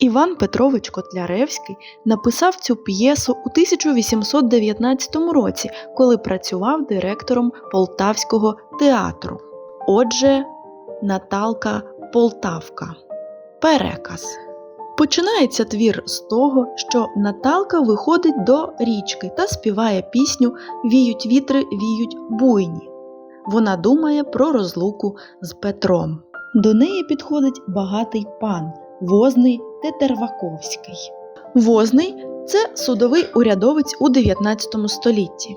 Іван Петрович Котляревський написав цю п'єсу у 1819 році, коли працював директором Полтавського театру. Отже, Наталка Полтавка. Переказ. Починається твір з того, що Наталка виходить до річки та співає пісню Віють вітри, віють буйні. Вона думає про розлуку з Петром. До неї підходить багатий пан, возний Тетерваковський. Возний це судовий урядовець у 19 столітті.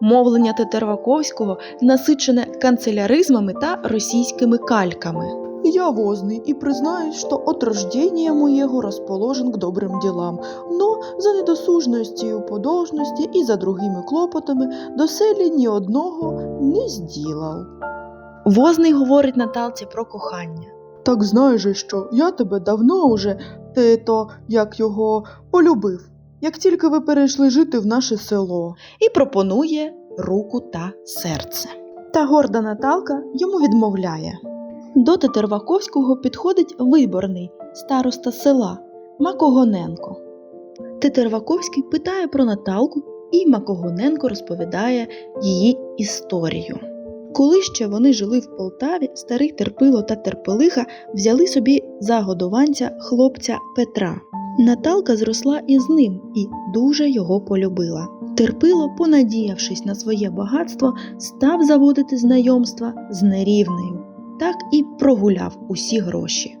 Мовлення Тетерваковського насичене канцеляризмами та російськими кальками. Я возный и признаюсь, что от рождения моего расположен к добрым делам, но за недосужностью подовжності і за другими клопотами доселі ні одного не зділав. Возний говорить Наталці про кохання. Так знай же, що я тебе давно уже, ти то, як його, полюбив, як тільки ви перейшли жити в наше село. і пропонує руку та серце. Та горда Наталка йому відмовляє. До Тетерваковського підходить виборний староста села Макогоненко. Тетерваковський питає про Наталку, і Макогоненко розповідає її історію. Коли ще вони жили в Полтаві, старий терпило та терпелиха взяли собі за годованця хлопця Петра. Наталка зросла із ним і дуже його полюбила. Терпило, понадіявшись на своє багатство, став заводити знайомства з нерівнею. Так і прогуляв усі гроші.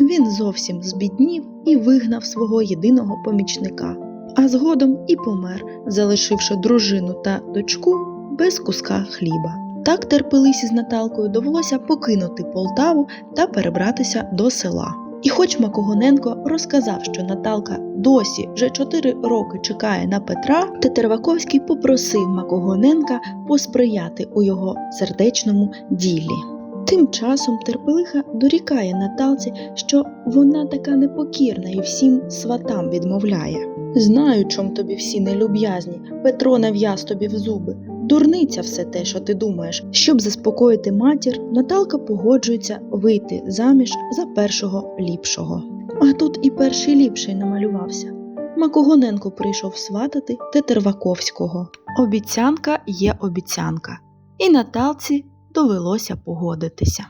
Він зовсім збіднів і вигнав свого єдиного помічника, а згодом і помер, залишивши дружину та дочку без куска хліба. Так терпелисі з Наталкою довелося покинути Полтаву та перебратися до села. І хоч Макогоненко розказав, що Наталка досі вже 4 роки чекає на Петра, Тетерваковський попросив Макогоненка посприяти у його сердечному ділі. Тим часом терпелиха дорікає Наталці, що вона така непокірна і всім сватам відмовляє. Знаю, чом тобі всі нелюб'язні, Петро нав'яз тобі в зуби. Дурниця все те, що ти думаєш. Щоб заспокоїти матір, Наталка погоджується вийти заміж за першого ліпшого. А тут і перший ліпший намалювався. Макогоненко прийшов сватати Тетерваковського. Обіцянка є обіцянка, і Наталці довелося погодитися.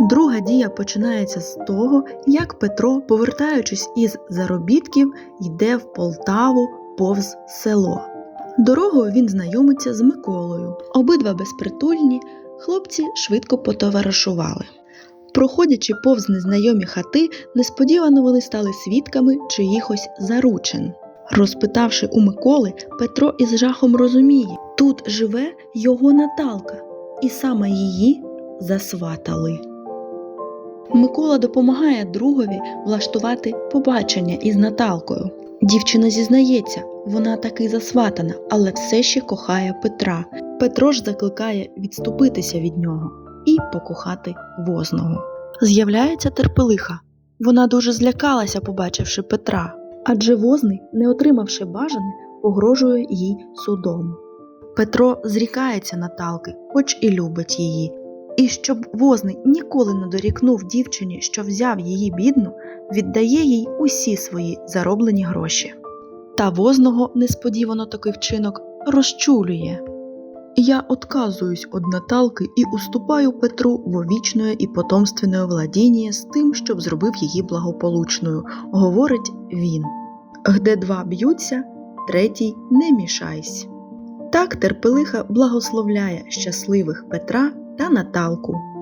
Друга дія починається з того, як Петро, повертаючись із заробітків, йде в Полтаву повз село. Дорогою він знайомиться з Миколою. Обидва безпритульні, хлопці швидко потоваришували. Проходячи повз незнайомі хати, несподівано вони стали свідками чиїхось заручин. Розпитавши у Миколи, Петро із жахом розуміє, тут живе його Наталка, і саме її засватали. Микола допомагає другові влаштувати побачення із Наталкою. Дівчина зізнається, вона таки засватана, але все ще кохає Петра. Петро ж закликає відступитися від нього і покохати возного. З'являється терпелиха. Вона дуже злякалася, побачивши Петра, адже возний, не отримавши бажане, погрожує їй судом. Петро зрікається Наталки, хоч і любить її. І щоб возний ніколи не дорікнув дівчині, що взяв її бідну, віддає їй усі свої зароблені гроші. Та возного несподівано такий вчинок розчулює. Я отказуюсь від Наталки і уступаю Петру во вічне і потомственне владіння з тим, щоб зробив її благополучною, говорить він. Где два б'ються, третій не мішайсь. Так терпелиха благословляє щасливих Петра та Наталку.